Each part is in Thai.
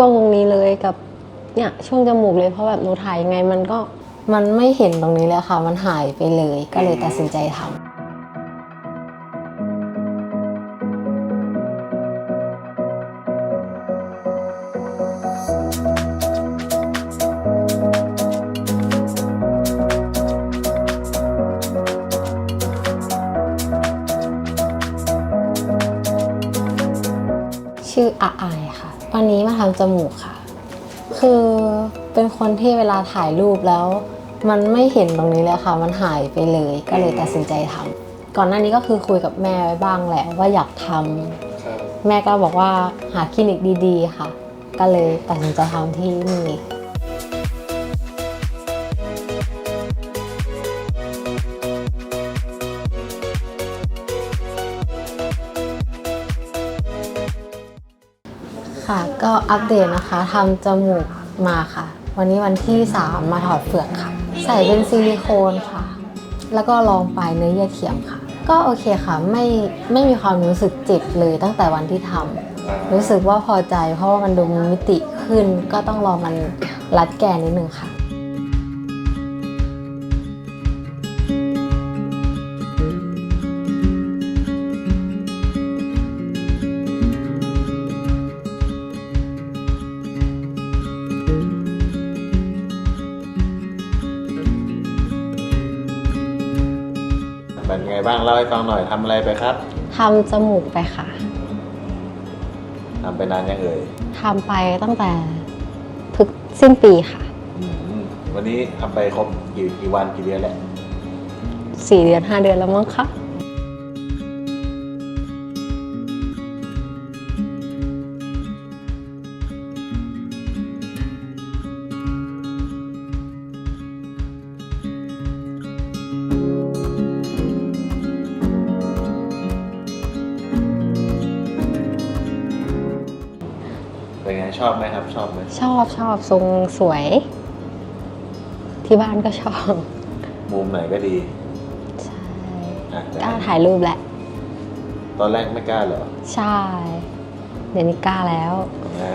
ช่วงตรงนี้เลยกับเนี่ยช่วงจมูกเลยเพราะแบบหนูถ่ายยังไงมันก็มันไม่เห็นตรงนี้เลยค่ะ มันหายไปเลยก็เลยตัดสินใจทำ ทำจมูกค่ะ คือเป็นคนที่เวลาถ่ายรูปแล้ว มันไม่เห็นตรงนี้เลยค่ะ มันหายไปเลย ก็เลยตัดสินใจทำก่อนหน้านี้ก็คือคุยกับแม่ไว้บ้างแหละว่าอยากทำครับแม่ก็บอกว่าหาคลินิกดี ๆ ค่ะ ก็เลยตัดสินใจทำที่นี่ ค่ะก็อัปเดตนะคะทำจมูกมาค่ะ วันนี้วันที่ 3 มาถอดเฟือกค่ะ ใส่เป็นซิลิโคนค่ะ แล้วก็ลองปลายเนื้อเยื่อเทียมค่ะ ก็โอเคค่ะไม่ไม่มีความรู้สึกเจ็บเลยตั้งแต่วันที่ทำรู้สึกว่าพอใจเพราะว่ามันดูมีมิติขึ้นก็ต้องรอมันรัดแกนนิดนึงค่ะ เป็นไงบ้างเล่าให้ฟังหน่อยทำอะไรไปครับทำจมูกไปค่ะทำไปนานยังเอ่ยทำไปตั้งแต่ถึกสิ้นปีค่ะ อืมวันนี้ทำไปครบกี่กี่วันกี่เดือนแล้ว4เดือน5เดือนแล้วมั้งคะ ชอบไหมครับ ชอบไหมชอบชอบทรงสวย ที่บ้านก็ชอบมุมไหนก็ดี ใช่อะกล้าถ่ายรูปแหละ ตอนแรกไม่กล้าเหรอ ใช่ เดี๋ยวนี้กล้าแล้วอ่า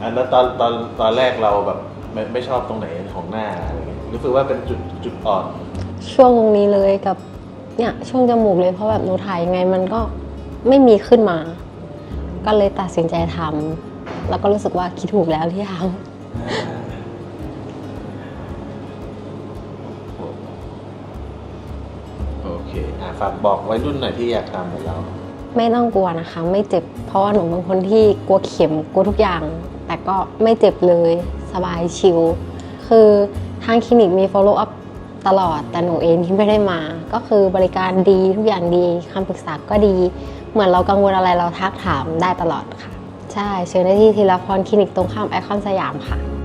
อันนั้นตอนตอนตอนแรกเราแบบไม่ไม่ชอบตรงไหนของหน้าอะไรเงี้ยรู้สึกว่าเป็นจุดจุดอ่อน ช่วงตรงนี้เลยกับเนี่ยช่วงจมูกเลยเพราะแบบหนูถ่ายยังไงมันก็ไม่มีขึ้นมา ก็เลยตัดสินใจทำ แล้วก็รู้สึกว่าคิดถูกแล้วที่ทำโอเคอะฝากบอกวัยรุ่นหน่อยที่อยากทำเหมือนเรา ไม่ต้องกลัวนะคะ ไม่เจ็บ เพราะว่าหนูเป็นคนที่กลัวเข็มกลัวทุกอย่าง แต่ก็ไม่เจ็บเลยสบายชิลคือทางคลินิกมี follow up ตลอดแต่หนูเองที่ไม่ได้มา ก็คือบริการดีทุกอย่างดีคำปรึกษาก็ดี เหมือนเรากังวลอะไรเราทักถามได้ตลอดค่ะ ใช่เชิญได้ที่ทีละพรคลินิกตรงข้ามไอคอนสยามค่ะ